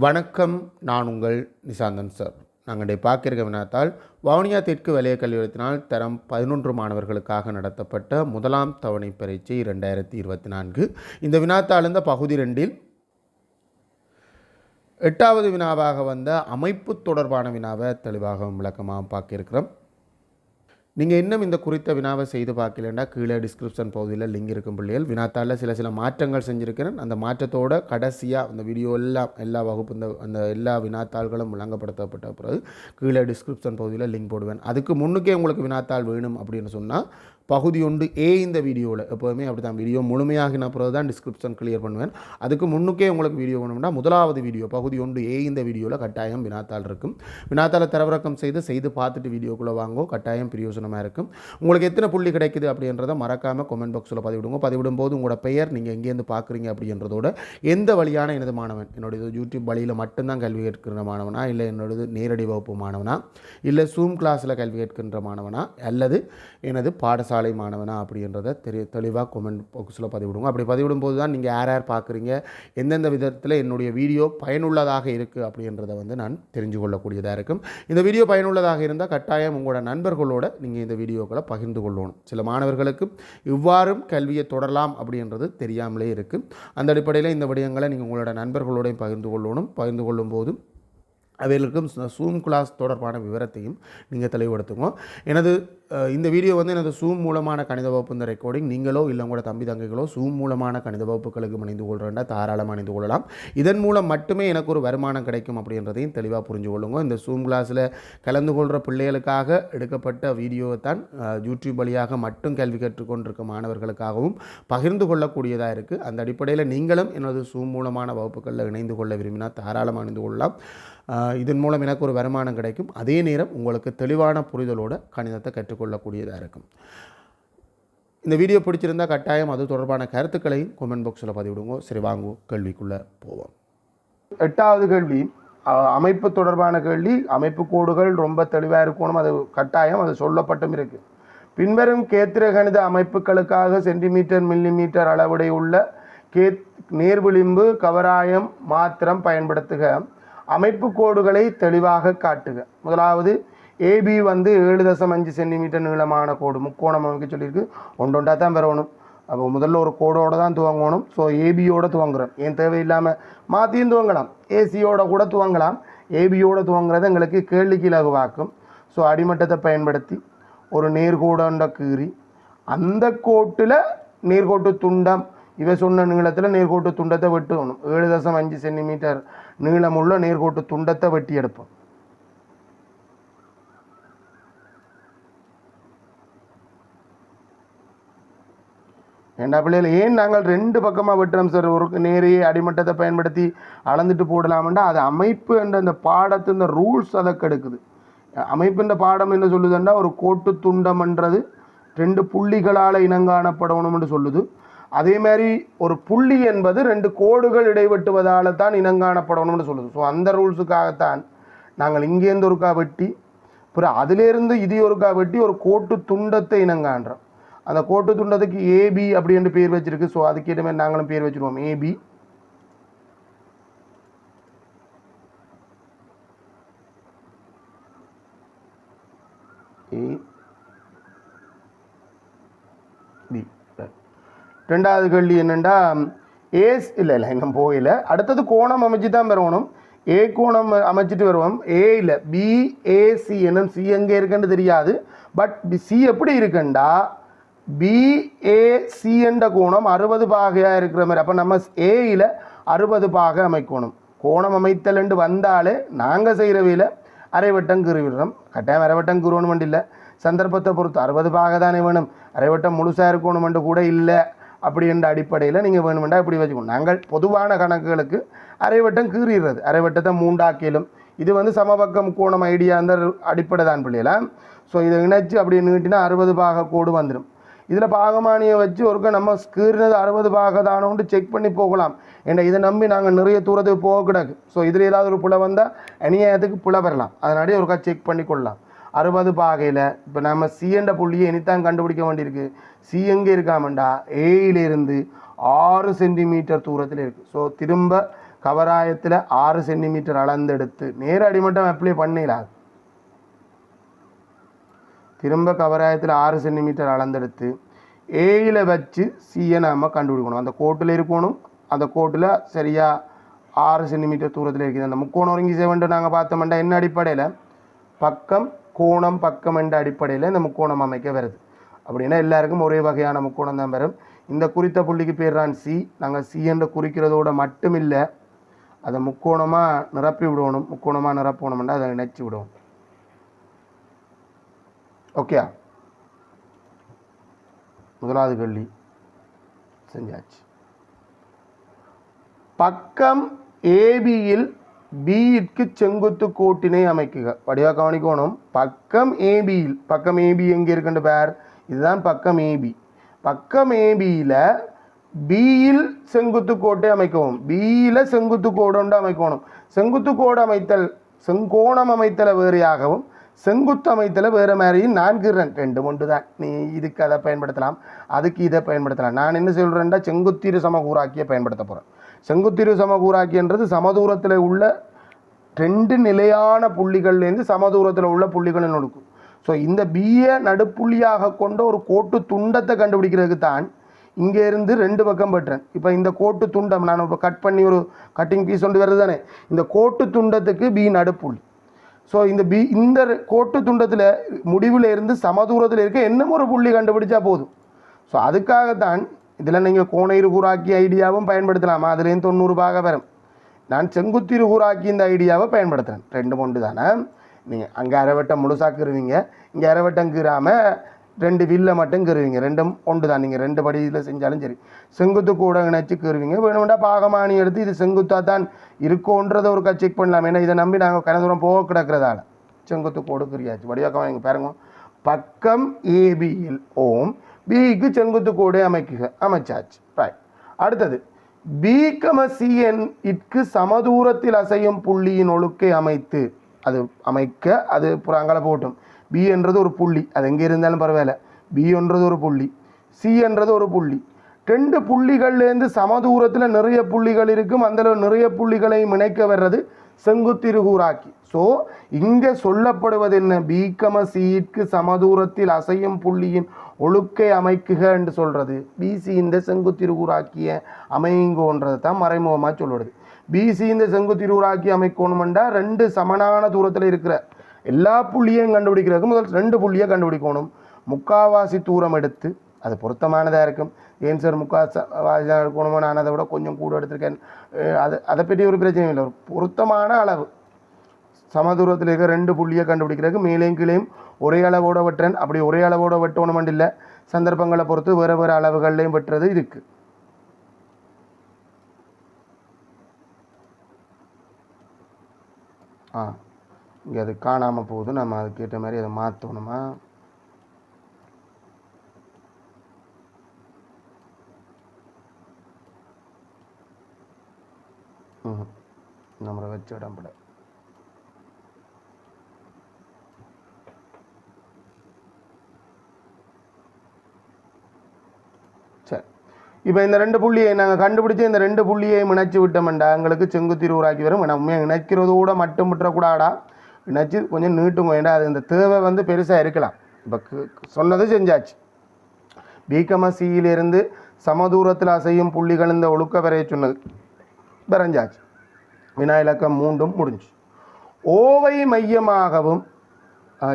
வணக்கம் நான் உங்கள் நிசாந்தன் சார். நாங்கள் இன்றைய வினாத்தால் வவுனியா தெற்கு வலய கல்லூரத்தினால் தரம் பதினொன்று மாணவர்களுக்காக நடத்தப்பட்ட முதலாம் தவணை பரீட்சை ரெண்டாயிரத்தி இருபத்தி நான்கு. இந்த வினாத்தாள் இந்த பகுதி ரெண்டில் எட்டாவது வினாவாக வந்த அமைப்பு தொடர்பான வினாவை தெளிவாகவும் விளக்கமாக பார்க்கிருக்கிறோம் நீங்கள் இன்னும் இந்த குறித்த வினாவை செய்து பார்க்கலண்டா கீழே டிஸ்கிரிப்ஷன் பகுதியில் லிங்க் இருக்கும் பிள்ளைகள். வினாத்தாளில் சில சில மாற்றங்கள் செஞ்சுருக்கிறேன். அந்த மாற்றத்தோட கடைசியாக அந்த வீடியோ எல்லாம் எல்லா வகுப்பு இந்த அந்த எல்லா வினாத்தாள்களும் விளங்கப்படுத்தப்பட்ட பிறகு கீழே டிஸ்கிரிப்ஷன் பகுதியில் லிங்க் போடுவேன். அதுக்கு முன்னுக்கே உங்களுக்கு வினாத்தாள் வேணும் அப்படின்னு சொன்னால் பகுதி உண்டு ஏ இந்த வீடியோவில் எப்போதுமே அப்படி தான் வீடியோ முழுமையாகின பிறகு தான் டிஸ்கிரிப்ஷன் கிளியர் பண்ணுவேன். அதுக்கு முன்னுக்கே உங்களுக்கு வீடியோ வேணும்னா முதலாவது வீடியோ பகுதி ஒன்று ஏ இந்த வீடியோவில் கட்டாயம் வினாத்தாள் இருக்கும். வினாத்தாளை தரவிறக்கம் செய்து செய்து பார்த்துட்டு வீடியோக்குள்ளே வாங்கோ. கட்டாயம் பிரயோஜனமாக இருக்கும். உங்களுக்கு எத்தனை புள்ளி கிடைக்குது அப்படின்றத மறக்காமல் கமெண்ட் பாக்ஸில் பதிவிடுங்க. பதிவிடும் போது உங்களோட பெயர் நீங்கள் எங்கேருந்து பார்க்குறீங்க அப்படின்றதோட எந்த வழியான எனது மாணவன் என்னுடைய யூடியூப் வழியில் மட்டும்தான் கல்வி கேட்கின்ற மாணவனா? இல்லை என்னோடது நேரடி வகுப்பு மாணவனா? இல்லை சூம் கிளாஸில் கல்வி கேட்கின்ற மாணவனா? அல்லது எனது பாடசாலை மாணவனா அப்படின்றத தெரிய தெளிவாக கொமெண்ட் பாக்ஸில் பதிவிடுங்க. அப்படி பதிவிடும்போது தான் நீங்கள் யார் யார் பார்க்குறீங்க? எந்தெந்த விதத்தில் என்னுடைய வீடியோ பயனுள்ளதாக இருக்குது அப்படின்றத வந்து நான் தெரிஞ்சு கொள்ளக்கூடியதாக இருக்கும். இந்த வீடியோ பயனுள்ளதாக இருந்தால் கட்டாயம் உங்களோட நண்பர்களோட நீங்கள் இந்த வீடியோக்களை பகிர்ந்து கொள்ளணும். சில மாணவர்களுக்கு இவ்வாறும் கல்வியை தொடரலாம் அப்படின்றது தெரியாமலே இருக்குது அந்த அடிப்படையில் இந்த விடயங்களை நீங்கள் உங்களோட நண்பர்களோடையும் பகிர்ந்து கொள்ளணும். பகிர்ந்து கொள்ளும் போதும் அவைகளுக்கும் சூம் கிளாஸ் தொடர்பான விவரத்தையும் நீங்கள் தெளிவுபடுத்துங்க. எனது இந்த வீடியோ வந்து எனது சூம் மூலமான கணித வகுப்பு இந்த ரெக்கார்டிங் நீங்களோ இல்லை உங்களோட தம்பி தங்கைகளோ சூம் மூலமான கணித வகுப்புகளுக்கு அணிந்து கொள்கிறேன்டா தாராளமாக அணிந்து கொள்ளலாம். இதன் மூலம் மட்டுமே எனக்கு ஒரு வருமானம் கிடைக்கும் அப்படின்றதையும் தெளிவாக புரிஞ்சு கொள்ளுங்க. இந்த சூம் கிளாஸில் கலந்து கொள்கிற பிள்ளைகளுக்காக எடுக்கப்பட்ட வீடியோவை தான் யூடியூப் வழியாக மட்டும் கல்வி கற்றுக்கொண்டிருக்க மாணவர்களுக்காகவும் பகிர்ந்து கொள்ளக்கூடியதாக இருக்குது அந்த அடிப்படையில் நீங்களும் எனது சூம் மூலமான வகுப்புகளில் இணைந்து கொள்ள விரும்பினால் தாராளமாக அணிந்து கொள்ளலாம். இதன் மூலம் எனக்கு ஒரு வருமானம் கிடைக்கும். அதே நேரம் உங்களுக்கு தெளிவான புரிதலோட கணிதத்தை கொள்ளக்கூடியதாக இருக்கும். இந்த வீடியோ பிடிச்சிருந்தா கட்டாயம் அது தொடர்பான கருத்துக்களையும் கமெண்ட் பாக்ஸில் பதிவிடுங்க. சரி வாங்குவோம் கேள்விக்குள்ளே போவோம். எட்டாவது கேள்வி அமைப்பு தொடர்பான கேள்வி அமைப்பு கோடுகள் ரொம்ப தெளிவாக இருக்கணும் அது கட்டாயம் அது சொல்லப்பட்டும் இருக்கு. பின்வரும் கேத்திர கணித அமைப்புகளுக்காக சென்டிமீட்டர் மில்லிமீட்டர் அளவுடைய உள்ள கே நேர்விளிம்பு கவராயம் மாத்திரம் பயன்படுத்துக. அமைப்பு கோடுகளை தெளிவாக காட்டுக. முதலாவது ஏபி வந்து ஏழு தசம் அஞ்சு சென்டிமீட்டர் நீளமான கோடு முக்கோணம் அமைக்க சொல்லியிருக்கு. ஒன்றொண்டா தான் வரணும் அப்போ முதல்ல ஒரு கோடோடு தான் துவங்கணும். ஸோ ஏபியோட துவங்குறோம். ஏன் தேவையில்லாமல் மாற்றியும் துவங்கலாம். ஏசியோட கூட துவங்கலாம். ஏபியோட துவங்குறது எங்களுக்கு கேள்விக்கு இலகுவாக்கும் ஸோ அடிமட்டத்தை பயன்படுத்தி ஒரு நேர்கோடண்ட கீறி அந்த கோட்டில் நேர்கோட்டு துண்டம் இவை சொன்ன நீளத்தில் நேர்கோட்டு துண்டத்தை வெட்டணும். ஏழு தசம் அஞ்சு சென்டிமீட்டர் நீளமுள்ள நேர்கோட்டு துண்டத்தை வெட்டி எடுப்போம். ஏண்டா பிள்ளைகள் ஏன் நாங்கள் ரெண்டு பக்கமாக வெட்டுறோம் சார் ஒரு நேரே அடிமட்டத்தை பயன்படுத்தி அளந்துட்டு போடலாம்டா. அது அமைப்பு என்ற அந்த பாடத்தின் இந்த ரூல்ஸ் அதை கெடுக்குது. அமைப்புன்ற பாடம் என்ன சொல்லுதுன்னா ஒரு கோட்டு துண்டம்ன்றது ரெண்டு புள்ளிகளால் இனங்காணப்படணும்னு சொல்லுது. அதே மாதிரி ஒரு புள்ளி என்பது ரெண்டு கோடுகள் இடைவெட்டுவதால் தான் இனங்காணப்படணும்னு சொல்லுது. ஸோ அந்த ரூல்ஸுக்காகத்தான் நாங்கள் இங்கேருந்து ஒருக்கா வெட்டி அப்புறம் அதிலேருந்து இது ஒருக்கா வெட்டி ஒரு கோட்டு துண்டத்தை இனங்காண்றோம். அந்த கோட்டு துண்டத்துக்கு ஏபி அப்படின்னு பேர் வச்சிருக்கு. ஸோ அதுக்கேற்ற மாதிரி நாங்களும் பேர் வச்சிருவோம். ஏபி ஏ பி ரெண்டாவது கேள்வி என்னென்னா ஏஸ் இல்லை இல்லை எங்கே போகல. அடுத்தது கோணம் அமைச்சு தான் வரணும் ஏ கோணம் அமைச்சிட்டு வருவோம். ஏ இல்லை பிஏசி என்னும் சி எங்கே இருக்குன்னு தெரியாது. பட் சி எப்படி இருக்குண்டா? பிஏசி என்ற கோணம் அறுபது பாகையாக இருக்கிற மாதிரி. அப்போ நம்ம ஏயில் அறுபது பாகை அமைக்கணும். கோணம் அமைத்தல் என்று வந்தாலே நாங்கள் செய்கிற வேலை அரைவட்டம் கீறிவிடுறோம். கட்டாயம் அரைவட்டம் கீறணும் இல்லை. சந்தர்ப்பத்தை பொறுத்து அறுபது பாக தானே வேணும். அரைவட்டம் முழுசாக இருக்கணுமென்று கூட இல்லை. அப்படின்ற அடிப்படையில் நீங்கள் வேணுமெண்டா இப்படி வச்சுக்கணும். நாங்கள் பொதுவான கணக்குகளுக்கு அரைவட்டம் கீறிடுறது. அரைவட்டத்தை மூண்டாக்கிலும் இது வந்து சமபக்கம் கோணம் ஐடியா அந்த அடிப்படை தான் பிள்ளைகளா. ஸோ இதை இணைச்சு அப்படி நீட்டினா அறுபது பாக கோடு வந்துடும் இதில் பாகமானியை வச்சு ஒருக்க நம்ம ஸ்கீர்னது அறுபது பாகதானோன்ட்டு செக் பண்ணி போகலாம். ஏன்னா இதை நம்பி நாங்கள் நிறைய தூரத்துக்கு போகக்கூடாது. ஸோ இதில் ஏதாவது ஒரு புலை வந்தால் அநியாயத்துக்கு புலை வரலாம் அதனாடியே ஒருக்கா செக் பண்ணி கொள்ளலாம். அறுபது பாகையில் இப்போ நம்ம சிஎன்ற புள்ளியை இனித்தான் கண்டுபிடிக்க வேண்டியிருக்கு. சி எங்கே இருக்காமண்டா? ஏயிலிருந்து ஆறு சென்டிமீட்டர் தூரத்தில் இருக்குது ஸோ திரும்ப கவராயத்தில் ஆறு சென்டிமீட்டர் அளந்தெடுத்து நேர அடிமட்டம் அப்ளை பண்ணிடலாம் திரும்ப கவராயத்தில் ஆறு சென்டிமீட்டர் அளந்தெடுத்து ஏயில் வச்சு சியை நாம் கண்டுபிடிக்கணும். அந்த கோட்டில் இருக்கணும். அந்த கோட்டில் சரியாக ஆறு சென்டிமீட்டர் தூரத்தில் இருக்குது. அந்த முக்கோணம் ஒருங்கி சேவன்ட்டு நாங்கள் பார்த்தோம்னா என்ன அடிப்படையில்? பக்கம் கோணம் பக்கம் என்ற அடிப்படையில் இந்த முக்கோணம் அமைக்க வருது. அப்படின்னா எல்லாருக்கும் ஒரே வகையான முக்கோணம் தான் வரும். இந்த குறித்த புள்ளிக்கு பேர் தான் சி நாங்கள் சி என்று குறிக்கிறதோட மட்டும் இல்லை அதை முக்கோணமாக நிரப்பி விடணும். முக்கோணமாக நிரப்பணும்னா அதை நினைச்சு விடுவோம் ஓகேயா முதலாவது கேள்வி. செஞ்சாச்சு. பக்கம் ஏபியில் பியிற்கு செங்குத்து கோட்டினை அமைக்குக. வடிவாக கவனிக்கணும். பக்கம் ஏபியில் பக்கம் ஏபி எங்கே இருக்குன்ற பேர்? இதுதான் பக்கம் ஏபி பக்கம் ஏபியில் பியில் செங்குத்து கோட்டை அமைக்கவும். பியில் செங்குத்து கோடு அமைக்கணும். செங்குத்து கோடு அமைத்தல் செங்கோணம் அமைத்தலை வேறையாகவும் செங்குத்து அமைத்தலை வேறு மாதிரியும் நான்கு ரெண்டு ரெண்டு ஒன்று தான் நீ இதுக்கு அதை பயன்படுத்தலாம் அதுக்கு இதை பயன்படுத்தலாம். நான் என்ன சொல்கிறேன்டா செங்குத்திரு சமகூராக்கியை பயன்படுத்த போகிறேன் செங்குத்திரு சமகூராக்கின்றது சமதூரத்தில் உள்ள ரெண்டு நிலையான புள்ளிகள்லேருந்து சமதூரத்தில் உள்ள புள்ளிகளின் ஒடுக்கும் ஸோ இந்த பிஏ நடுப்புள்ளியாக கொண்ட ஒரு கோட்டு துண்டத்தை கண்டுபிடிக்கிறதுக்கு தான் இங்கே இருந்து ரெண்டு பக்கம் பெற்றேன். இப்போ இந்த கோட்டு துண்டம் நான் இப்போ கட் பண்ணி ஒரு கட்டிங் பீஸ் கொண்டு வருது தானே இந்த கோட்டு துண்டத்துக்கு பி நடுப்புள்ளி. ஸோ இந்த பி இந்த கோட்டு துண்டத்தில் முடிவில் இருந்து சமதூரத்தில் இருக்க என்னமோ ஒரு புள்ளி கண்டுபிடிச்சா போதும்? ஸோ அதுக்காகத்தான் இதில் நீங்கள் கோணையிறு கூறாக்கி ஐடியாவும் பயன்படுத்தலாமா. அதுலேயும் தொண்ணூறு பாக வரும் நான் செங்குத்திரு கூறாக்கி இந்த ஐடியாவை பயன்படுத்துகிறேன் ரெண்டு மூன்று தானே நீங்கள் அங்கே அரைவட்டம் முழுசாக்குறுவீங்க இங்கே அரைவட்டம் கீறாமல் ரெண்டு வில்ல மட்டும் கருவிங்க ரெண்டும் ஒன்று தான். நீங்கள் ரெண்டு படியில் செஞ்சாலும் சரி. செங்குத்து கூட இணைச்சி கீறுவீங்க. வேணும்னா பாகமானி எடுத்து இது செங்குத்தாக தான் இருக்கோன்றதை ஒரு செக் பண்ணலாம். ஏன்னா இதை நம்பி நாங்கள் கன தூரம் போக கிடக்கிறதால. செங்குத்து கோடு கிரியாச்சு வடிவாக்கம் வாங்க பாருங்க. பக்கம் ஏபியில் ஓம் பிக்கு செங்குத்து கோடு அமைக்குக அமைச்சாச்சு. ரைட் அடுத்தது பி கம சிஎன் இற்கு சமதூரத்தில் அசையும் புள்ளியின் ஒழுக்கை அமைத்து அது அமைக்க அது புறாங்களை போட்டும். பி என்றது ஒரு புள்ளி. அது எங்கே இருந்தாலும் பரவாயில்ல. பி என்றது ஒரு புள்ளி. சி என்றது ஒரு புள்ளி. ரெண்டு புள்ளிகள்லேருந்து சமதூரத்தில் நிறைய புள்ளிகள் இருக்கும். அந்த நிறைய புள்ளிகளையும் இணைக்க வர்றது செங்குத்திருகூராக்கி ஸோ இங்கே சொல்லப்படுவது என்ன? பிகம சீட்கு சமதூரத்தில் அசையும் புள்ளியின் ஒழுக்கை அமைக்குக என்று சொல்கிறது பிசி இந்த செங்குத்திருகூராக்கிய அமையுங்கோன்றது தான் மறைமுகமாக சொல்லுறது பிசி இந்த செங்குத்திருகூராக்கி அமைக்கணுமெண்டா? ரெண்டு சமனான தூரத்தில் இருக்கிற எல்லா புள்ளியையும் கண்டுபிடிக்கிறதுக்கு முதல் ரெண்டு புள்ளியை கண்டுபிடிக்கணும். முக்காவாசி தூரம் எடுத்து அது பொருத்தமானதாக இருக்கும். ஏன் சார் முக்காவாசி தான் எடுக்கணுமோ நான் அதை விட கொஞ்சம் கூட எடுத்திருக்கேன். அது அதை பற்றி ஒரு பிரச்சனையும் இல்லை. ஒரு பொருத்தமான அளவு. சமதூரத்தில் இருக்க ரெண்டு புள்ளியை கண்டுபிடிக்கிறதுக்கு மேலேயும் கீழேயும் ஒரே அளவோட வெட்டுறேன். அப்படி ஒரே அளவோட வெட்டணும் இல்லை. சந்தர்ப்பங்களை பொறுத்து வேறு வேறு அளவுகள்லையும் வெட்டுறது இருக்குது ஆ. இங்கே அது காணாமல் போகுது. நம்ம அதுக்கேற்ற மாதிரி அதை மாற்றணுமா ம் நம்மளை வச்சு இடம்பட சரி. இப்போ இந்த ரெண்டு புள்ளியை நாங்கள் கண்டுபிடிச்சி இந்த ரெண்டு புள்ளியை இணைச்சி விட்டோம்டா எங்களுக்கு செங்குத்தீர் உருவாக்கி வரும் நம்ம இணைக்கிறதோட மட்டும் விட்டுறக்கூடாடா இணைச்சி கொஞ்சம் நீட்டுங்க ஏன்டா அது இந்த தேவை வந்து பெருசாக இருக்கலாம். இப்போ சொன்னது செஞ்சாச்சு. பிகமசியிலிருந்து சமதூரத்தில் அசையும் புள்ளிகள் இந்த ஒழுக்க வரைய சொன்னது. வரைஞ்சாச்சு. வினா இலக்கம் மூன்றும் முடிஞ்சு. ஓவை மையமாகவும்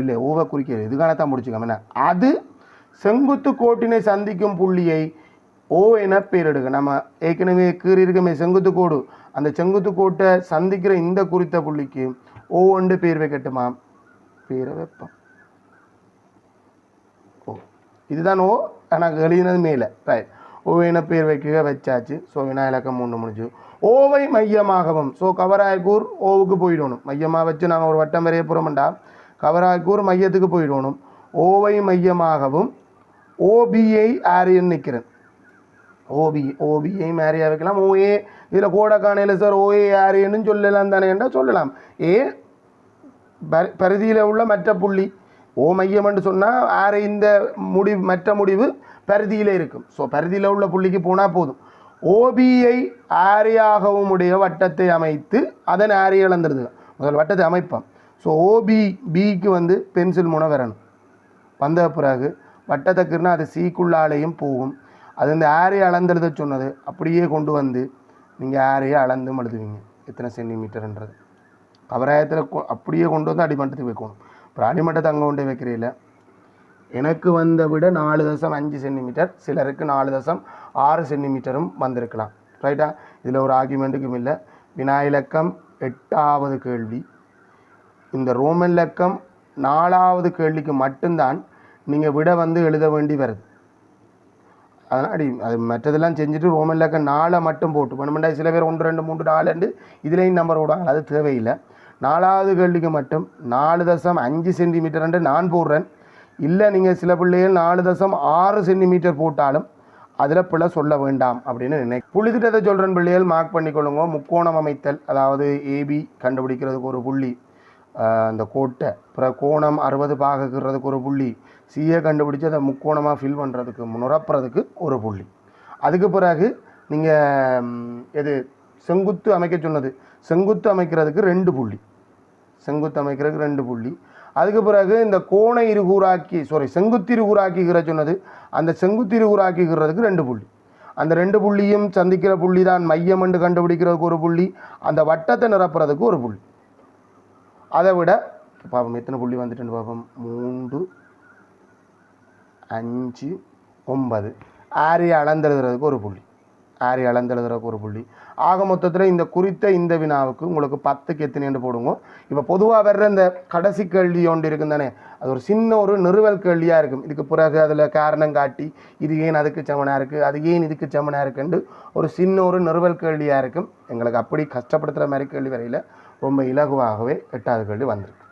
இல்லை ஓவை குறிக்கிறது இதுக்கானத்தான் முடிச்சுக்கோங்க அது செங்குத்து கோட்டினை சந்திக்கும் புள்ளியை ஓ என பேரிடுக. நம்ம ஏற்கனவே கீறியிருக்கமே செங்குத்து கோடு. அந்த செங்குத்து கோட்டை சந்திக்கிற இந்த குறித்த புள்ளிக்கு ஓ ஒன்று பீர்வை கட்டுமாம். பேரை வைப்போம். ஓ இதுதான் ஓ ஆனால் எழுதினது மேலே. ரைட் ஓவின பேர் வைக்க வச்சாச்சு. ஸோ வினா இலக்கம் மூணு முடிஞ்சு. ஓவை மையமாகவும் ஸோ கவராயக்கூர் ஓவுக்கு போயிடணும். மையமாக வச்சு நாங்கள் ஒரு வட்டம் வரைய போகிறோம்டா கவராயக்கூர் மையத்துக்கு போயிடணும். ஓவை மையமாகவும் ஓபிஐ ஆரியன் நிற்கிறேன் ஓபி ஓபிஐ மேரியா வைக்கலாம். ஓஏ இதில் கோடக்கானையில் சார் ஓஏ ஆரியன்னு சொல்லலாம் தானே என்றால் சொல்லலாம். ஏ பரிதியில் உள்ள மற்ற புள்ளி ஓ மையம் என்று சொன்னால் ஆறு இந்த முடிவு மற்ற முடிவு பரிதியில் இருக்கும். ஸோ பரிதியில் உள்ள புள்ளிக்கு போனால் போதும். ஓபியை ஆரியாகவும் உடைய வட்டத்தை அமைத்து அதன் ஆரி இழந்துருது முதல் வட்டத்தை அமைப்போம். ஸோ ஓபி பிக்கு வந்து பென்சில் மூணம் வரணும். வந்த பிறகு வட்டத்துக்குன்னா அது சீக்குள்ளாலேயும் போகும். அது இந்த ஆரையை அளந்தெழுத சொன்னது அப்படியே கொண்டு வந்து நீங்கள் ஆரையை அளந்து எழுதுவீங்க எத்தனை சென்டிமீட்டர்ன்றது கவராயத்தில் அப்படியே கொண்டு வந்து அடிமட்டத்துக்கு வைக்கணும். அப்புறம் அடிமட்டத்தை அங்கே கொண்டு வைக்கிறீங்கள எனக்கு வந்த விட நாலு தசம் அஞ்சு சென்டிமீட்டர் சிலருக்கு நாலு தசம் ஆறு சென்டிமீட்டரும் வந்திருக்கலாம். ரைட்டா இதில் ஒரு ஆர்குமெண்ட்டுக்கும் இல்லை. வினாயிலக்கம் எட்டாவது கேள்வி. இந்த ரோமன் இலக்கம் நாலாவது கேள்விக்கு மட்டும்தான் நீங்கள் விட வந்து எழுத வேண்டி வருது. அதனால் அடி அது மற்றதெல்லாம் செஞ்சுட்டு ரோமன் இலக்கம் நாலை மட்டும் போட்டு பண்ணுமெண்டா சில பேர் ஒன்று ரெண்டு மூன்று நாலுண்டு இதுலேயும் நம்பர் விடுவாங்க அது தேவையில்லை. நாலாவது கேள்விக்கு மட்டும் நாலு தசம் அஞ்சு சென்டிமீட்டர் நான் போடுறேன். இல்லை நீங்கள் சில பிள்ளைகள் நாலு தசம் ஆறு சென்டிமீட்டர் போட்டாலும் அதில் பிள்ளை சொல்ல வேண்டாம் அப்படின்னு நினை புள்ளித்திட்டத்தை சொல்கிறேன் பிள்ளைகள் மார்க் பண்ணிக்கொள்ளுங்க முக்கோணம் அமைத்தல் அதாவது ஏபி கண்டுபிடிக்கிறதுக்கு ஒரு புள்ளி. அந்த கோட்டை அப்புறம் கோணம் அறுபது பாகக்கிறதுக்கு ஒரு புள்ளி. சிஏ கண்டுபிடிச்சி அதை முக்கோணமாக ஃபில் பண்ணுறதுக்கு நுரப்புறதுக்கு ஒரு புள்ளி. அதுக்கு பிறகு நீங்கள் எது? செங்குத்து அமைக்க சொன்னது. செங்குத்து அமைக்கிறதுக்கு ரெண்டு புள்ளி. செங்குத்து அமைக்கிறதுக்கு ரெண்டு புள்ளி. அதுக்கு பிறகு இந்த கோண இருகூறாக்கி சாரி செங்குத்திருகூறாக்கிக்கிற சொன்னது அந்த செங்குத்து இருகூறாக்கிக்கிறதுக்கு ரெண்டு புள்ளி. அந்த ரெண்டு புள்ளியும் சந்திக்கிற புள்ளி தான் மையம் என்று கண்டுபிடிக்கிறதுக்கு ஒரு புள்ளி அந்த வட்டத்தை நிரப்புறதுக்கு ஒரு புள்ளி. அதை விட பாப்போம் எத்தனை புள்ளி வந்துட்டுன்னு பார்ப்போம் மூன்று அஞ்சு ஒன்பது. ஆரியை அளந்தெழுதுறதுக்கு ஒரு புள்ளி. ஆரி அளந்தெழுதுறதுக்கு ஒரு புள்ளி. ஆக மொத்தத்தில் இந்த குறித்த இந்த வினாவுக்கு உங்களுக்கு பத்துக்கு எத்தனைன்னு போடுங்க. இப்போ பொதுவாக வர்ற இந்த கடைசி கேள்வி ஒன்று இருக்கும் தானே? அது ஒரு சின்ன ஒரு நிறுவல் கேள்வியாக இருக்கும். இதுக்கு பிறகு அதில் காரணம் காட்டி இது ஏன் அதுக்கு செமனாக இருக்குது அது ஏன் இதுக்கு செமனாக இருக்குன்னு ஒரு சின்ன ஒரு நிறுவல் கேள்வியாக இருக்கும். எங்களுக்கு அப்படி கஷ்டப்படுத்துகிற மாதிரி கேள்வி வரையில் ரொம்ப இலகுவாகவே எட்டாவது கேள்வி வந்திருக்கு.